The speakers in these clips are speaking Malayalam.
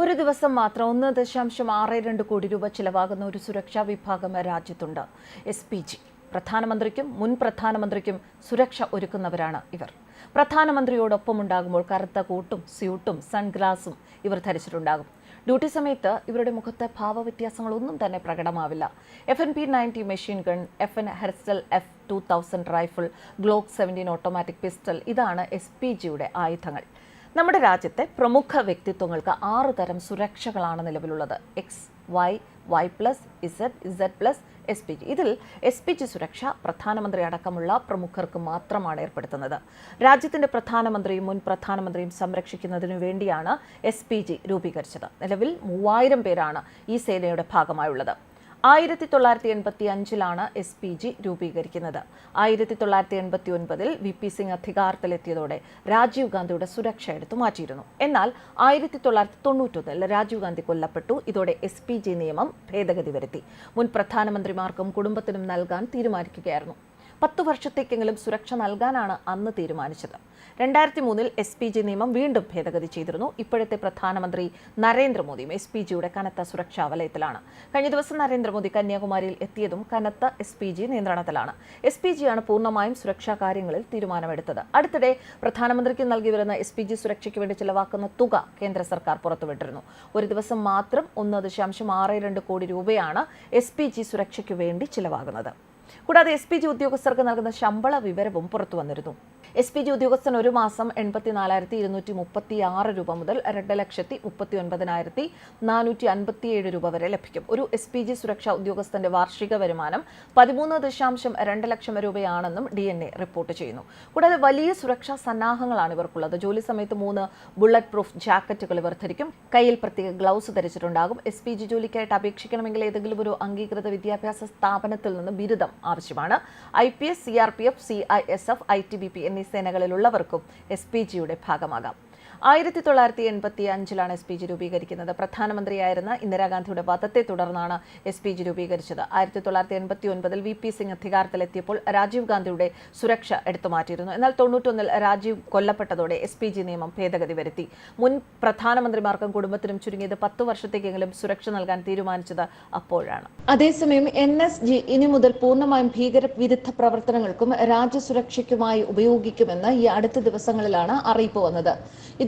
ഒരു ദിവസം മാത്രം ഒന്ന് ദശാംശം ആറ് രണ്ട് കോടി രൂപ ചിലവാകുന്ന ഒരു സുരക്ഷാ വിഭാഗം രാജ്യത്തുണ്ട്. S P G. പ്രധാനമന്ത്രിക്കും മുൻ പ്രധാനമന്ത്രിക്കും സുരക്ഷ ഒരുക്കുന്നവരാണ് ഇവർ. പ്രധാനമന്ത്രിയോടൊപ്പം ഉണ്ടാകുമ്പോൾ കറുത്ത കൂട്ടും സ്യൂട്ടും സൺഗ്ലാസും ഇവർ ധരിച്ചിട്ടുണ്ടാകും. ഡ്യൂട്ടി സമയത്ത് ഇവരുടെ മുഖത്തെ ഭാവവ്യത്യാസങ്ങളൊന്നും തന്നെ പ്രകടമാവില്ല. F N P ninety machine gun F N Herstal F two thousand rifle Glock seventeen automatic pistol ഇതാണ് എസ് പി ജിയുടെ ആയുധങ്ങൾ. നമ്മുടെ രാജ്യത്തെ പ്രമുഖ വ്യക്തിത്വങ്ങൾക്ക് ആറ് തരം സുരക്ഷകളാണ് നിലവിലുള്ളത്. X Y Y plus Z Z plus S P G ഇതിൽ എസ് പി ജി സുരക്ഷ പ്രധാനമന്ത്രി അടക്കമുള്ള പ്രമുഖർക്ക് മാത്രമാണ് ഏർപ്പെടുത്തുന്നത്. രാജ്യത്തിന്റെ പ്രധാനമന്ത്രിയും മുൻ പ്രധാനമന്ത്രിയും സംരക്ഷിക്കുന്നതിനു വേണ്ടിയാണ് എസ് പി ജി രൂപീകരിച്ചത്. നിലവിൽ മൂവായിരം പേരാണ് ഈ സേനയുടെ ഭാഗമായുള്ളത്. ആയിരത്തി തൊള്ളായിരത്തി എൺപത്തി അഞ്ചിലാണ് എസ് പി ജി രൂപീകരിക്കുന്നത്. ആയിരത്തി തൊള്ളായിരത്തി എൺപത്തി ഒൻപതിൽ വി പി സിംഗ് അധികാരത്തിലെത്തിയതോടെ രാജീവ് ഗാന്ധിയുടെ സുരക്ഷ എടുത്തു മാറ്റിയിരുന്നു. എന്നാൽ ആയിരത്തി തൊള്ളായിരത്തി തൊണ്ണൂറ്റൊന്നിൽ രാജീവ് ഗാന്ധി കൊല്ലപ്പെട്ടു. ഇതോടെ എസ് പി ജി നിയമം ഭേദഗതി വരുത്തി. മുൻ പ്രധാനമന്ത്രിമാർക്കും കുടുംബത്തിനും നൽകാൻ തീരുമാനിക്കുകയായിരുന്നു. പത്തു വർഷത്തേക്കെങ്കിലും സുരക്ഷ നൽകാനാണ് അന്ന് തീരുമാനിച്ചത്. രണ്ടായിരത്തി മൂന്നിൽ എസ് പി ജി നിയമം വീണ്ടും ഭേദഗതി ചെയ്തിരുന്നു. ഇപ്പോഴത്തെ പ്രധാനമന്ത്രി നരേന്ദ്രമോദിയും എസ് പി ജിയുടെ കനത്ത സുരക്ഷാ വലയത്തിലാണ്. കഴിഞ്ഞ ദിവസം നരേന്ദ്രമോദി കന്യാകുമാരിയിൽ എത്തിയതും കനത്ത എസ് പി ജി നിയന്ത്രണത്തിലാണ്. എസ് പി ജിയാണ് പൂർണമായും സുരക്ഷാ കാര്യങ്ങളിൽ തീരുമാനമെടുത്തത്. അടുത്തിടെ പ്രധാനമന്ത്രിക്ക് നൽകി വരുന്ന എസ് പി ജി സുരക്ഷയ്ക്ക് വേണ്ടി ചിലവാക്കുന്ന തുക കേന്ദ്ര സർക്കാർ പുറത്തുവിട്ടിരുന്നു. ഒരു ദിവസം മാത്രം ഒന്ന് ദശാംശം ആറ് രണ്ട് കോടി രൂപയാണ് എസ് പി ജി സുരക്ഷയ്ക്ക് വേണ്ടി ചിലവാകുന്നത്. കൂടാതെ എസ് പി ജി ഉദ്യോഗസ്ഥർക്ക് നൽകുന്ന ശമ്പള വിവരവും പുറത്തു വന്നിരുന്നു. എസ് പി ജി ഉദ്യോഗസ്ഥൻ ഒരു മാസം എൺപത്തിനാലായിരത്തി ഇരുന്നൂറ്റി മുപ്പത്തി ആറ് രൂപ മുതൽ രണ്ട് ലക്ഷത്തി മുപ്പത്തി ഒൻപതിനായിരത്തി നാനൂറ്റി അൻപത്തിയേഴ് രൂപ വരെ ലഭിക്കും. ഒരു എസ് പി ജി സുരക്ഷാ ഉദ്യോഗസ്ഥന്റെ വാർഷിക വരുമാനം പതിമൂന്ന് ദശാംശം രണ്ട് ലക്ഷം രൂപയാണെന്നും ഡി എൻ എ റിപ്പോർട്ട് ചെയ്യുന്നു. കൂടാതെ വലിയ സുരക്ഷാ സന്നാഹങ്ങളാണ് ഇവർക്കുള്ളത്. ജോലി സമയത്ത് മൂന്ന് ബുള്ളറ്റ് പ്രൂഫ് ജാക്കറ്റുകൾ ഇവർ ധരിക്കും. കയ്യിൽ പ്രത്യേക ഗ്ലൗസ് ധരിച്ചിട്ടുണ്ടാകും. എസ് പി ജി ജോലിക്കായിട്ട് അപേക്ഷിക്കണമെങ്കിൽ ഏതെങ്കിലും ഒരു അംഗീകൃത വിദ്യാഭ്യാസ സ്ഥാപനത്തിൽ നിന്ന് ബിരുദം ആവശ്യമാണ്. I P S C R P F C I S F I T B P എന്നീ സേനകളിലുള്ളവർക്കും എസ് പി ജിയുടെ ഭാഗമാകാം. ആയിരത്തി തൊള്ളായിരത്തി എൺപത്തി അഞ്ചിലാണ് എസ് പി ജി രൂപീകരിക്കുന്നത്. പ്രധാനമന്ത്രിയായിരുന്ന ഇന്ദിരാഗാന്ധിയുടെ വധത്തെ തുടർന്നാണ് എസ് പി ജി രൂപീകരിച്ചത്. ആയിരത്തി തൊള്ളായിരത്തി എൺപത്തി ഒൻപതിൽ വി പി സിംഗ് അധികാരത്തിലെത്തിയപ്പോൾ രാജീവ് ഗാന്ധിയുടെ സുരക്ഷ എടുത്തു മാറ്റിയിരുന്നു. എന്നാൽ തൊണ്ണൂറ്റൊന്നിൽ രാജീവ് കൊല്ലപ്പെട്ടതോടെ എസ് പി ജി നിയമം ഭേദഗതി വരുത്തി. മുൻ പ്രധാനമന്ത്രിമാർക്കും കുടുംബത്തിനും ചുരുങ്ങിയത് പത്ത് വർഷത്തേക്കെങ്കിലും സുരക്ഷ നൽകാൻ തീരുമാനിച്ചത് അപ്പോഴാണ്. അതേസമയം എൻ എസ് ജി ഇനി മുതൽ പൂർണമായും ഭീകരവിരുദ്ധ പ്രവർത്തനങ്ങൾക്കും രാജ്യസുരക്ഷയ്ക്കുമായി ഉപയോഗിക്കുമെന്ന് ഈ അടുത്ത ദിവസങ്ങളിലാണ് അറിയിപ്പ് വന്നത്.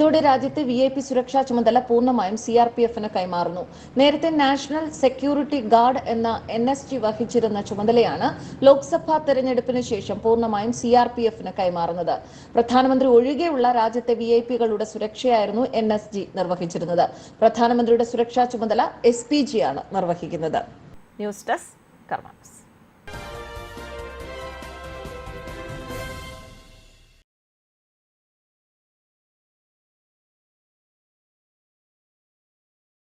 ഇതോടെ രാജ്യത്തെ വി ഐ പി സുരക്ഷാ ചുമതല പൂർണമായും സി ആർ പി എഫിന് കൈമാറുന്നു. നേരത്തെ നാഷണൽ സെക്യൂരിറ്റി ഗാർഡ് എന്ന എൻ എസ് ജി വഹിച്ചിരുന്ന ചുമതലയാണ് ലോക്സഭാ തെരഞ്ഞെടുപ്പിന് ശേഷം പൂർണമായും സി ആർ പി എഫിന് കൈമാറുന്നത്. പ്രധാനമന്ത്രി ഒഴികെയുള്ള രാജ്യത്തെ വി ഐ പികളുടെ സുരക്ഷയായിരുന്നു എൻ എസ് ജി നിർവഹിച്ചിരുന്നത്. പ്രധാനമന്ത്രിയുടെ സുരക്ഷാ ചുമതല എസ് പി ജി ആണ് നിർവഹിക്കുന്നത്. News desk karmas